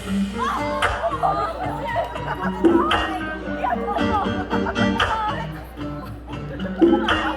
Thank you.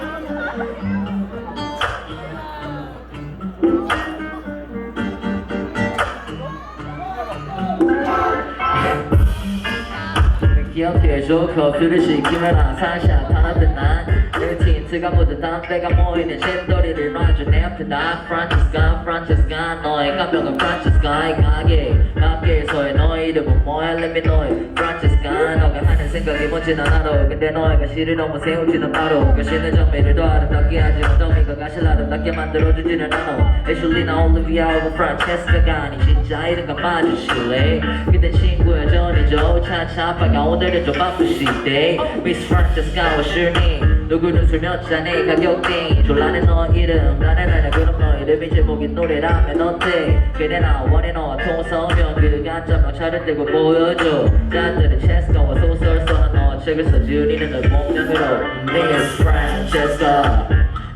기억해줘 커피를 시키면 항상 샷하는 난내 틴트가 묻은 담배가 모이는 쇳더리를 놔줘 내 앞에 나 프란치스카 프란치스카 너의 감정은 프란치스카의 가게 밖에서의 너의 이름은 뭐야 Let me know it 프란치스카 너가 하는 생각이 뭔지 난 알아 근데 가시를 너무 세우지는 바로. 가시는 정미를 더 아름답게 하지 엉덩이가 가시를 아름답게 만들어주지는 않아. 애슐리나 올리비아하고 프란체스카가 아니 진짜 이름과 맞으실래? 근데 친구야 전해줘 차차 아빠가 오늘은 좀 바쁘시대 미스 프란체스카와 슈니 술몇 잔에 가격대 졸라는 너 이름 나는 나는 그럼 너 이름이 제목이 노래라면 어때? 그래 나 원해 너와 통성면 그 가점 차를 들고 보여줘. 짠들은 체스카와 소설 써는 너 책을 써주니는 널 본명으로. Miss Francesca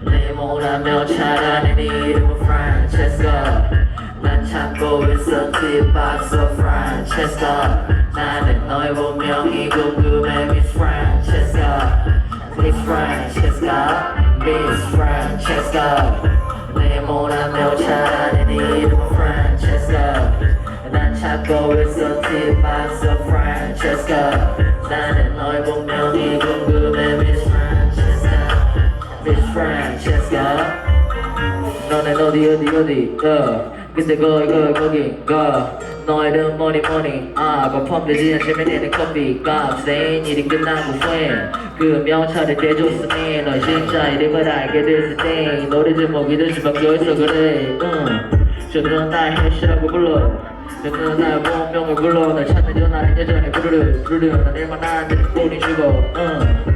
내 몸하며 차라리 네 이름은 Francesca 난 참고 있어 뒷박서 Francesca 나는 너의 본명이 궁금해 Francesca Miss Francesca, Miss Francesca. Limona Melchana, Nino Francesca. Nanchako is a tip as a Francesca. Nan and I will melt the good Miss Francesca. Miss Francesca. No, no, no di, di, di, di, 디어 근데 거기 거기 거 너의 이름 뭐니 뭐니 아 거품되지 않지만 내는 커피 값센 일이 끝나고 후에 그 명찰을 대줬으니 너 진짜 이름을 알게 됐을 때 노래 제목이 될 수밖에 없어 그래. 응. 저들은 날 해시라고 불러. 저들은 날 본명을 불러. 날 찾는 전화는 여전히 부르르 부르르. 난 일만 안 듣는 뿐이 죽어. 응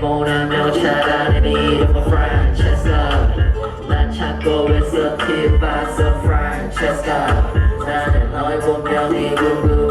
모를 매우 잘하는 a Francesca. 난 is a Keep us a Francesca. 나는 너의 본명이 궁금해